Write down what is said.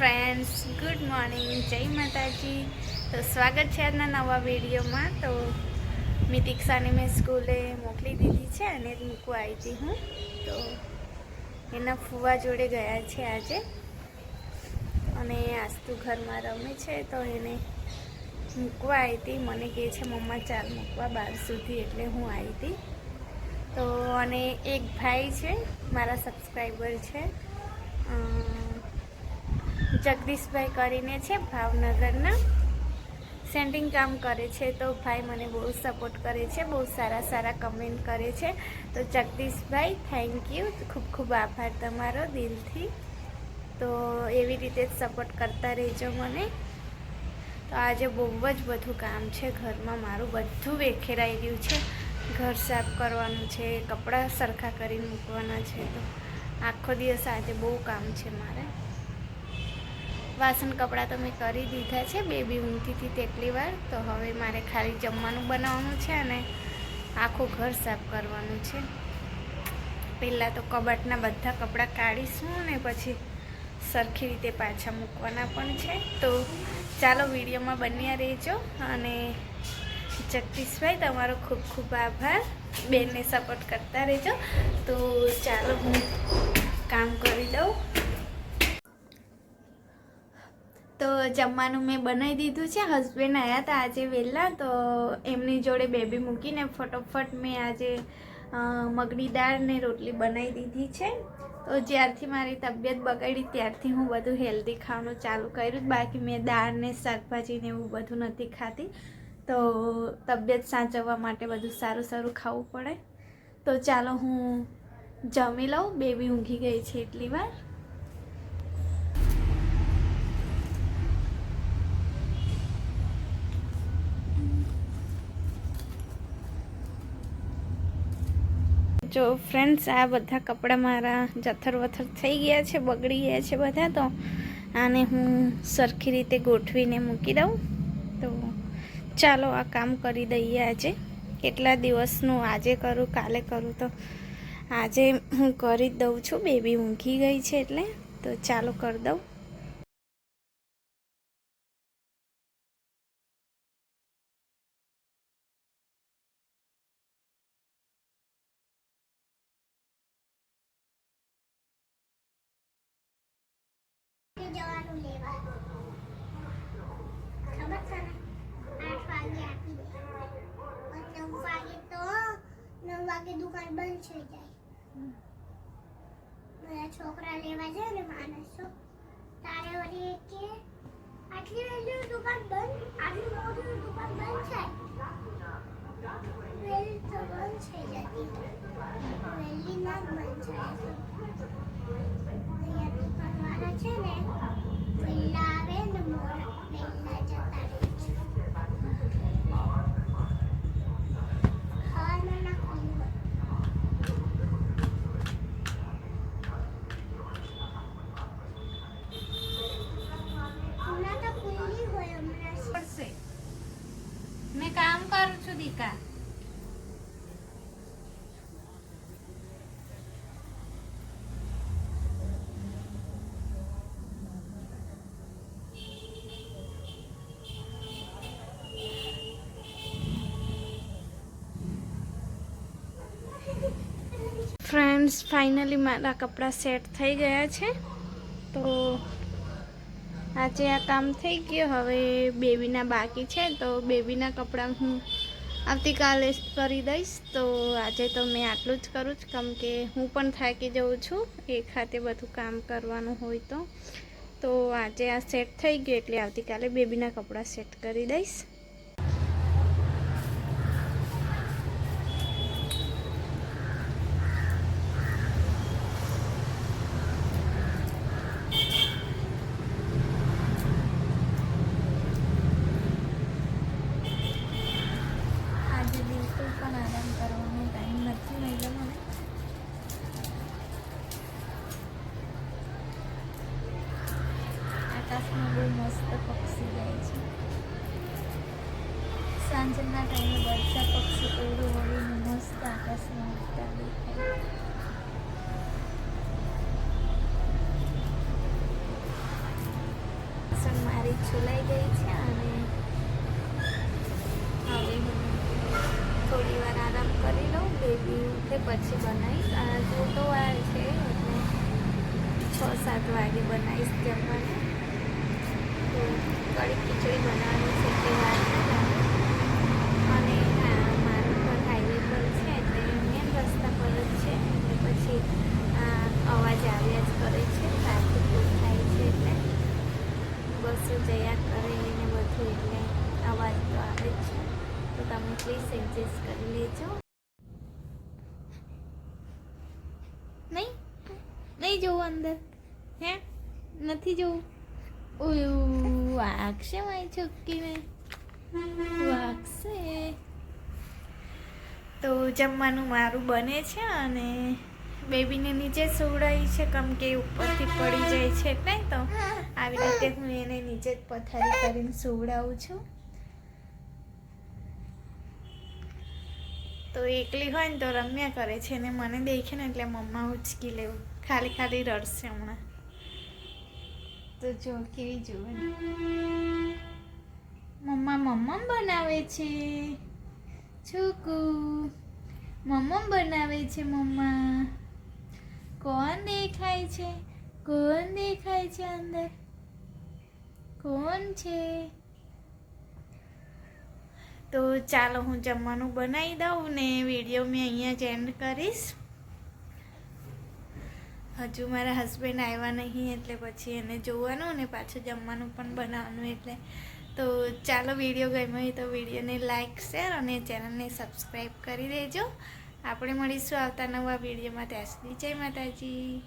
Friends good morning જય માતાજી. તો સ્વાગત છે આજના નવા વિડીયોમાં. તો મેં દીક્ષાને મેં સ્કૂલે મોકલી દીધી છે અને મૂકવા આવી હતી હું. તો એના ફુવા જોડે ગયા છે આજે. અને આસ્તુ ઘરમાં રમે છે, તો એને મૂકવા આવી હતી. મને કહે છે, મમ્મા, ચાલ મૂકવા બાર સુધી. એટલે હું આવી હતી. તો અને એક ભાઈ છે, મારા સબસ્ક્રાઈબર છે. જગદીશભાઈ કરીને છે ભાવનગરના. સેન્ટિંગ કામ કરે છે તો ભાઈ મને બહુ સપોર્ટ કરે છે, બહુ સારા સારા કમેન્ટ કરે છે. તો જગદીશભાઈ થેન્ક યુ ખૂબ ખૂબ આભાર તમારો દિલથી. તો એવી રીતે જ સપોર્ટ કરતા રહેજો મને. તો આજે બહુ જ બધું કામ છે ઘરમાં, મારું બધું વેખેરાઈ રહ્યું છે. ઘર સાફ કરવાનું છે, કપડાં સરખા કરીને મૂકવાના છે તો. આખો દિવસ આજે બહુ કામ છે મારે. વાસણ કપડાં તો મેં કરી દીધા છે, બેબી ઊંઘી હતી તેટલી વાર. તો હવે મારે ખાલી જમવાનું બનાવવાનું છે અને આખું ઘર સાફ કરવાનું છે. પહેલાં તો કબાટના બધા કપડાં કાઢીશું ને પછી સરખી રીતે પાછા મૂકવાના પણ છે. તો ચાલો વિડીયોમાં બન્યા રહેજો અને જગદીશભાઈ, તમારો ખૂબ ખૂબ આભાર. બેનને સપોર્ટ કરતા રહેજો. તો ચાલો હું કામ કરી દઉં. તો જમવાનું મેં બનાવી દીધું છે. હસબન્ડ આવ્યા હતા આજે વહેલા તો એમની જોડે બેબી મૂકીને ફટોફટ મેં આજે મગની દાળ ને રોટલી બનાવી દીધી છે. તો જ્યારથી મારી તબિયત બગડી ત્યારથી હું બધું હેલ્ધી ખાવાનું ચાલુ કર્યું. બાકી મેં દાળ ને શાકભાજી એવું બધું નથી ખાતી તો તબિયત સાચવવા માટે બધું સારું સારું ખાવું પડે. તો ચાલો હું જમી લઉં. બેબી ઊંઘી ગઈ છે એટલી વાર. જો ફ્રેન્ડ્સ આ બધા કપડાં મારા જથર વથર થઈ ગયા છે, બગડી ગયા છે બધા તો. આને હું સરખી રીતે ગોઠવીને મૂકી દઉં. તો ચાલો આ કામ કરી દઈએ આજે. કેટલા દિવસનું આજે કરું, કાલે કરું તો આજે હું કરી દઉં છું. બેબી ઊંઘી ગઈ છે એટલે. તો ચાલો કરી દઉં. વાગે દુકાન બંધ થઈ જાય બધા છોકરા લેવા જાય ને માણસો તારે વળી કે આટલી વહેલી દુકાન બંધ? આટલી મોટી દુકાન બંધ થાય વહેલી તો બંધ થઈ જતી વહેલી ના જ બંધ થાય અહીંયા દુકાનવાળા છે ને વહેલા આવે ને મોડા વહેલા જતા રહે છે ખાવાનું નાખવાનું હોય. હમણાં તો ખુલ્લી હોય હમણાં પડશે મેં કામ કરું છું દીકા ફ્રેન્ડ્સ ફાઇનલી મારા કપડાં સેટ થઈ ગયા છે. તો આજે આ કામ થઈ ગયું. હવે બેબીના બાકી છે, તો બેબીના કપડાં હું આવતીકાલે કરી દઈશ, તો આજે તો મેં આટલું જ કરું જ, કેમ કે હું પણ થાકી જાઉં છું, એક હાથે બધું કામ કરવાનું હોય તો. તો આજે આ સેટ થઈ ગયું, એટલે આવતીકાલે બેબીના કપડાં સેટ કરી દઈશ આજે બિલકુલ પણ આરામ કરવાનો ટાઈમ નથી મળ્યો મને. આકાશમાં બહુ મસ્ત પક્ષી જાય છે. સાંજના ટાઈમે બધા પક્ષી ઓળું ઓળીને મસ્ત આકાશમાં ઉડતા દેખાય. સુલાઈ ગઈ છે અને હવે હું થોડી વાર આરામ કરી લઉં બેબી પછી બનાવીશ. આ વાર છે, એટલે છ સાત વાગે બનાવીશ જમવાનું. તો કડી ખીચડી બનાવવાની છે તે વાર અને હા મારું ઘર હાઈવે પર છે, એટલે મેન રસ્તા પર જ છે. એટલે પછી અવાજ આવ્યા જ કરે છે ટ્રાફિક થાય છે એટલે બસો જયા કરે બધું એટલે અવાજ તો આવે છે. તો તમે પ્લીઝ એડજસ્ટ કરી લેજો નહીં નહીં જવું અંદર. હે? નથી જવું? ઓયું વાગશે મારી છોકરીને? વાગશે. તો જમવાનું મારું બને છે અને બેબીને નીચે સુવડાવી છે. કેમ કે ઉપરથી પડી જાય છે એટલે તો. આવી રીતે હું એને નીચે જ પથારી કરીને સુવડાવું છું. તો એકલી હોય ને તો રમ્યા કરે છે ને મને દેખે ને એટલે મમ્મા ઉચકી લેવું ખાલી ખાલી રડશે હમણાં તો જો કેવી જુએ મમ્મા મમ્મમ બનાવે છે છોકુ મમ્મમ બનાવે છે મમ્મા કોણ દેખાય છે કોણ દેખાય છે અંદર કોણ છે તો ચાલો હું જમવાનું બનાવી દઉં ને વીડિયો મેં અહીંયા જ એન્ડ કરીશ. હજુ મારા હસબન્ડ આવ્યા નહીં એટલે પછી એને જોવાનું ને પાછું જમવાનું પણ બનાવવાનું એટલે. તો ચાલો વીડિયો ગમ્યો હોય તો વિડીયોને લાઇક શેર અને ચેનલને સબસ્ક્રાઈબ કરી દેજો. આપણે મળીશું આવતા નવા વિડીયોમાં ત્યાં સુધી જય માતાજી.